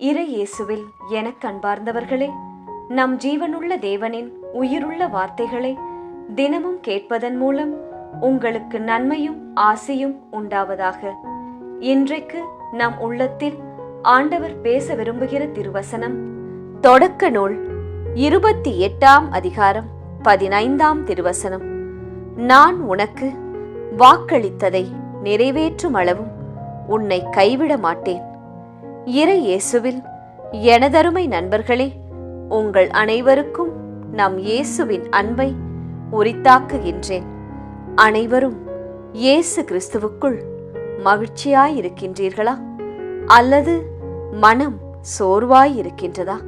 இறை இயேசுவில் எனக் கண்பார்ந்தவர்களே நம் ஜீவனுள்ள தேவனின் உயிருள்ள வார்த்தைகளை தினமும் கேட்பதன் மூலம் உங்களுக்கு நன்மையும் ஆசையும் உண்டாவதாக. இன்றைக்கு நம் உள்ளத்தில் ஆண்டவர் பேச விரும்புகிற திருவசனம் தொடக்க நூல் இருபத்தி எட்டாம் அதிகாரம் பதினைந்தாம் திருவசனம். நான் உனக்கு வாக்களித்ததை நிறைவேற்றும் அளவும் உன்னை கைவிட மாட்டேன் இறை இயேசுவில். எனதருமை நண்பர்களே உங்கள் அனைவருக்கும் நம் இயேசுவின் அன்பை உரித்தாக்குகின்றேன். அனைவரும் இயேசு கிறிஸ்துவுக்குள் மகிழ்ச்சியாயிருக்கின்றீர்களா? அல்லது மனம் சோர்வாயிருக்கின்றதா?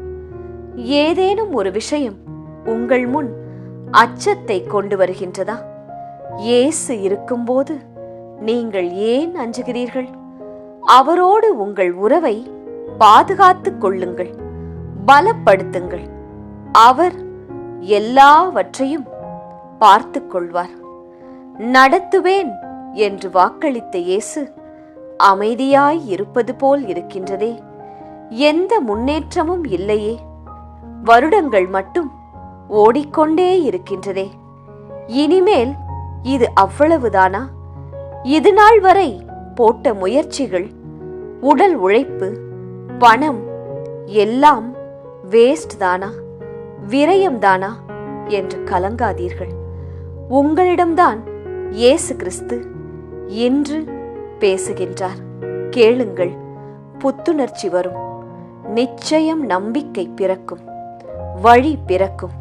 ஏதேனும் ஒரு விஷயம் உங்கள் முன் அச்சத்தை கொண்டு வருகின்றதா? இயேசு இருக்கும்போது நீங்கள் ஏன் அஞ்சுகிறீர்கள்? அவரோடு உங்கள் உறவை பாதுகாத்துக் கொள்ளுங்கள் பலப்படுத்துங்கள். அவர் எல்லாவற்றையும் பார்த்து கொள்வார். நடத்துவேன் என்று வாக்களித்த இயேசு அமைதியாய் இருப்பது போல் இருக்கின்றதே. எந்த முன்னேற்றமும் இல்லையே. வருடங்கள் மட்டும் ஓடிக்கொண்டே இருக்கின்றதே. இனிமேல் இது அவ்வளவுதானா? இது நாள் வரை போட்ட முயற்சிகள் உடல் உழைப்பு பணம் எல்லாம் வேஸ்ட் தானா? விரயம் தானா? என்று கலங்காதீர்கள். உங்களிடம்தான் இயேசு கிறிஸ்து என்று பேசுகின்றார். கேளுங்கள் புத்துணர்ச்சி வரும். நிச்சயம் நம்பிக்கை பிறக்கும். வழி பிறக்கும்.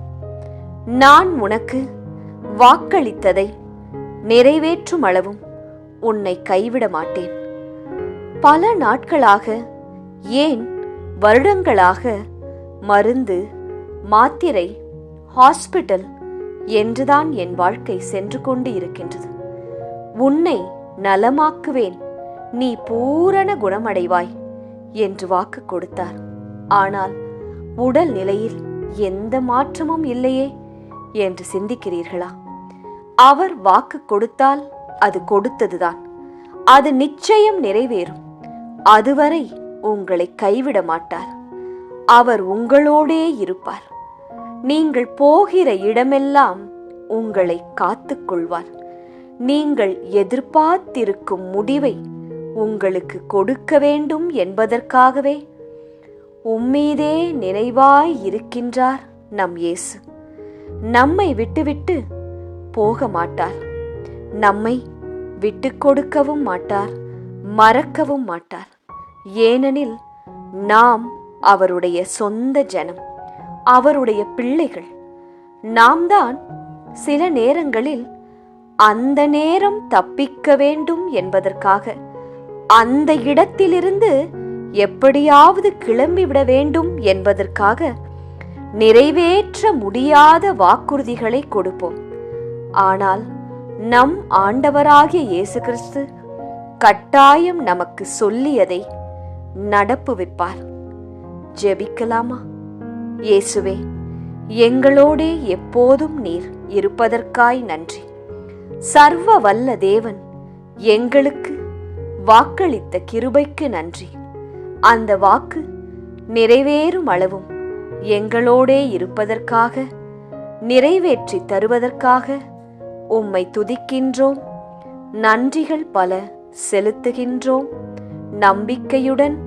நான் உனக்கு வாக்களித்ததை நிறைவேற்றும் அளவும் உன்னை கைவிட மாட்டேன் பல நாட்களாக ஏன் வருடங்களாக மருந்து மாத்திரை ஹாஸ்பிட்டல் என்றுதான் என் வாழ்க்கை சென்று கொண்டு இருக்கின்றது. உன்னை நலமாக்குவேன். நீ பூரண குணமடைவாய் என்று வாக்கு கொடுத்தார். ஆனால் உடல் நிலையில் எந்த மாற்றமும் இல்லையே என்று சிந்திக்கிறீர்களா? அவர் வாக்கு கொடுத்தால் அது கொடுத்ததுதான். அது நிச்சயம் நிறைவேறும். அதுவரை உங்களை கைவிட மாட்டார். அவர் உங்களோடே இருப்பார். நீங்கள் போகிற இடமெல்லாம் உங்களை காத்துக்கொள்வார் நீங்கள் எதிர்பார்த்திருக்கும் முடிவை உங்களுக்கு கொடுக்க வேண்டும் என்பதற்காகவே உம்மீதே நினைவாய் இருக்கின்றார் நம் இயேசு. நம்மை விட்டுவிட்டு போக மாட்டார். நம்மை விட்டு கொடுக்கவும் மாட்டார் மறக்கவும் மாட்டார். ஏனெனில் நாம் அவருடைய சொந்த ஜனம் அவருடைய பிள்ளைகள். நாம் தான் சில நேரங்களில் அந்த நேரம் தப்பிக்க வேண்டும் என்பதற்காக அந்த இடத்திலிருந்து எப்படியாவது கிளம்பிவிட வேண்டும் என்பதற்காக நிறைவேற்ற முடியாத வாக்குறுதிகளை கொடுப்போம். ஆனால் நம் ஆண்டவராகிய இயேசு கிறிஸ்து கட்டாயம் நமக்கு சொல்லியதை நடப்பு வைப்பார். ஜெபிக்கலாமா? இயேசுவே எங்களோடே எப்போதும் நீர் இருப்பதற்காய் நன்றி. சர்வ வல்ல தேவன் எங்களுக்கு வாக்களித்த கிருபைக்கு நன்றி. அந்த வாக்கு நிறைவேறும் அளவும் எங்களோடே இருப்பதற்காக நிறைவேற்றி தருவதற்காக உம்மை துதிக்கின்றோம். நன்றிகள் பல செலுத்துகின்றோம். நம்பிக்கையுடன்